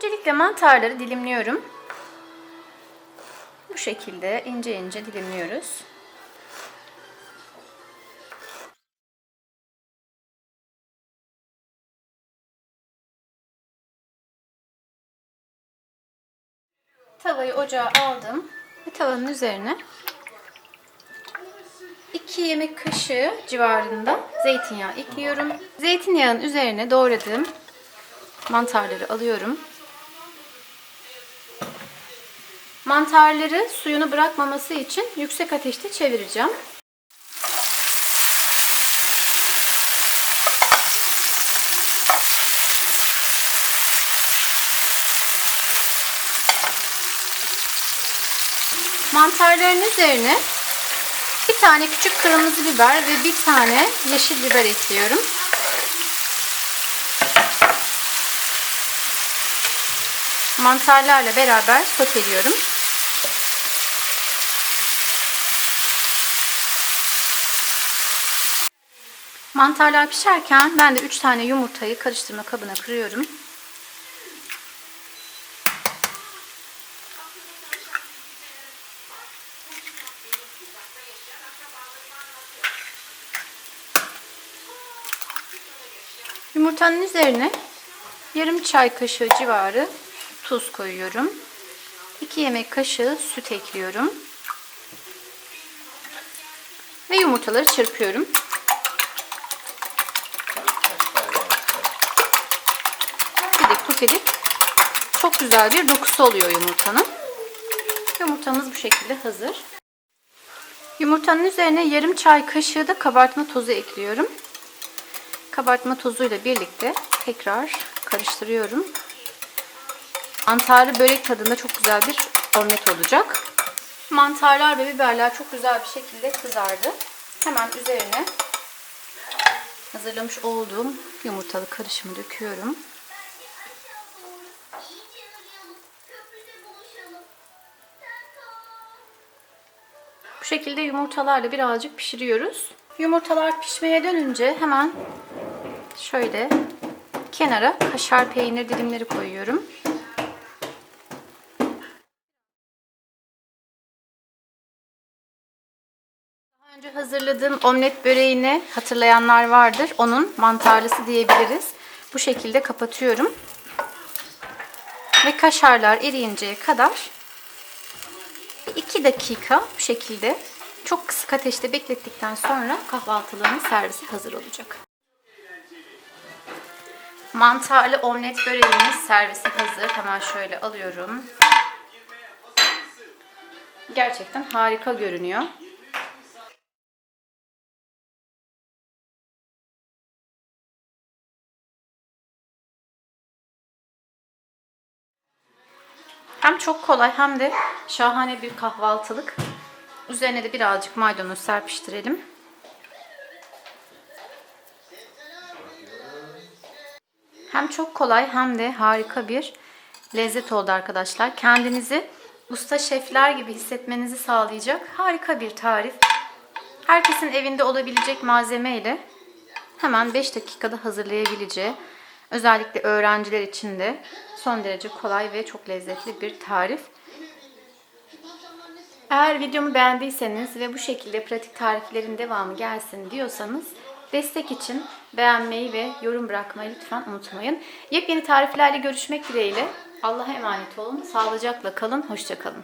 Öncelikle mantarları dilimliyorum. Bu şekilde ince ince dilimliyoruz. Tavayı ocağa aldım ve tavanın üzerine 2 yemek kaşığı civarında zeytinyağı ekliyorum. Zeytinyağının üzerine doğradığım mantarları alıyorum. Mantarları suyunu bırakmaması için yüksek ateşte çevireceğim. Mantarların üzerine bir tane küçük kırmızı biber ve bir tane yeşil biber ekliyorum. Mantarlarla beraber soteliyorum. Mantarlar pişerken ben de 3 tane yumurtayı karıştırma kabına kırıyorum. Yumurtanın üzerine yarım çay kaşığı civarı tuz koyuyorum. 2 yemek kaşığı süt ekliyorum. Ve yumurtaları çırpıyorum. Pufidik. Çok güzel bir dokusu oluyor yumurtanın. Yumurtamız bu şekilde hazır. Yumurtanın üzerine yarım çay kaşığı da kabartma tozu ekliyorum. Kabartma tozuyla birlikte tekrar karıştırıyorum. Mantarlı börek tadında çok güzel bir omlet olacak. Mantarlar ve biberler çok güzel bir şekilde kızardı. Hemen üzerine hazırlamış olduğum yumurtalı karışımı döküyorum. Bu şekilde yumurtalarla birazcık pişiriyoruz. Yumurtalar pişmeye dönünce hemen şöyle kenara kaşar peynir dilimleri koyuyorum. Daha önce hazırladığım omlet böreğini hatırlayanlar vardır. Onun mantarlısı diyebiliriz. Bu şekilde kapatıyorum. Ve kaşarlar eriyinceye kadar 2 dakika bu şekilde çok kısık ateşte beklettikten sonra kahvaltılığının servisi hazır olacak. Mantarlı omlet böreğimiz servisi hazır. Hemen şöyle alıyorum. Gerçekten harika görünüyor. Hem çok kolay hem de şahane bir kahvaltılık. Üzerine de birazcık maydanoz serpiştirelim. Hem çok kolay hem de harika bir lezzet oldu arkadaşlar. Kendinizi usta şefler gibi hissetmenizi sağlayacak harika bir tarif. Herkesin evinde olabilecek malzemeyle hemen 5 dakikada hazırlayabileceği, özellikle öğrenciler için de son derece kolay ve çok lezzetli bir tarif. Eğer videomu beğendiyseniz ve bu şekilde pratik tariflerin devamı gelsin diyorsanız destek için beğenmeyi ve yorum bırakmayı lütfen unutmayın. Yepyeni tariflerle görüşmek dileğiyle. Allah'a emanet olun. Sağlıcakla kalın. Hoşçakalın.